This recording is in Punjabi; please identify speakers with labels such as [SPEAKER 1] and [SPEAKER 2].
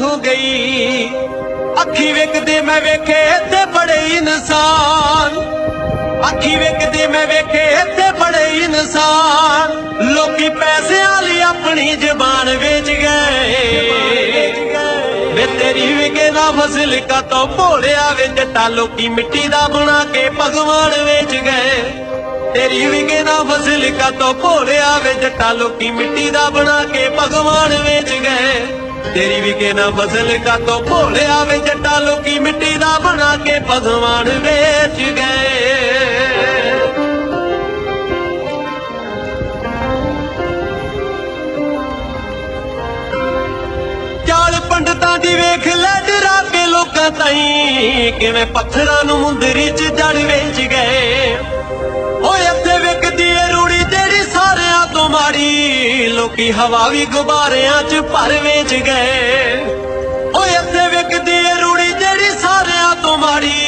[SPEAKER 1] ਹੋ ਗਈ। ਅੱਖੀ ਵੇਖਦੇ ਮੈਂ ਵੇਖੇ ਤੇ ਬੜੇ ਇਨਸਾਨ। ਅੱਖੀ ਵੇਖਦੇ ਮੈਂ ਵੇਖੇ ਤੇ ਬੜੇ ਇਨਸਾਨ। ਲੋਕੀ ਪੈਸਿਆਂ ਲਈ ਆਪਣੀ ਜ਼ਬਾਨ ਵੇਚ ਗਏ। ਵੇ ਤੇਰੀ ਵਿਗੇ ਨਾ ਫਸਲ ਕਾ ਤੋਂ ਭੋਲਿਆ ਵੇ ਜੱਟਾ ਲੋਕੀ ਮਿੱਟੀ ਦਾ ਬਣਾ ਕੇ ਭਗਵਾਨ ਵੇਚ ਗਏ। ਤੇਰੀ ਵਿਗੇ ਨਾ ਫਸਲ ਕਾ ਤੋਂ ਭੋਲਿਆ ਵੇ ਜੱਟਾ ਲੋਕੀ ਮਿੱਟੀ ਦਾ ਬਣਾ ਕੇ ਭਗਵਾਨ ਵੇਚ ਗਏ। ਤੇਰੀ ਵੀ ਕੇ ਨਾ ਫਸਲ ਕਾ ਤੋਂ ਭੋਲਿਆ ਵੇ, ਜੱਟਾ ਲੋਕੀ ਮਿੱਟੀ ਦਾ ਬਣਾ ਕੇ ਭਗਵਾਨ ਵੇਚ ਗਏ। ਚਾਲ ਪੰਡਤਾਂ ਦੀ ਵੇਖ ਲੈ, ਡਰਾ ਕੇ ਲੋਕਾਂ ਤਾਈਂ, ਕਿਵੇਂ ਪੱਥਰਾਂ ਨੂੰ ਮੁੰਦਰੀ 'ਚ ਜੜ ਵੇਚ ਗਏ। ਓਏ ਇੱਥੇ ਵਿਕਦੀ ਏ ਰੂੜੀ, ਤੇਰੀ ਸਾਰਿਆਂ ਤੋਂ ਮਾੜੀ। ਲੋਕੀ ਹਵਾ ਵੀ ਗੁਬਾਰਿਆਂ 'ਚ ਭਰ ਵੇਚ ਗਏ। ਓਏ ਅੱਧੇ ਵਿਕਦੀ ਰੂੜੀ ਜਿਹੜੀ ਸਾਰਿਆਂ ਤੋਂ ਮਾੜੀ।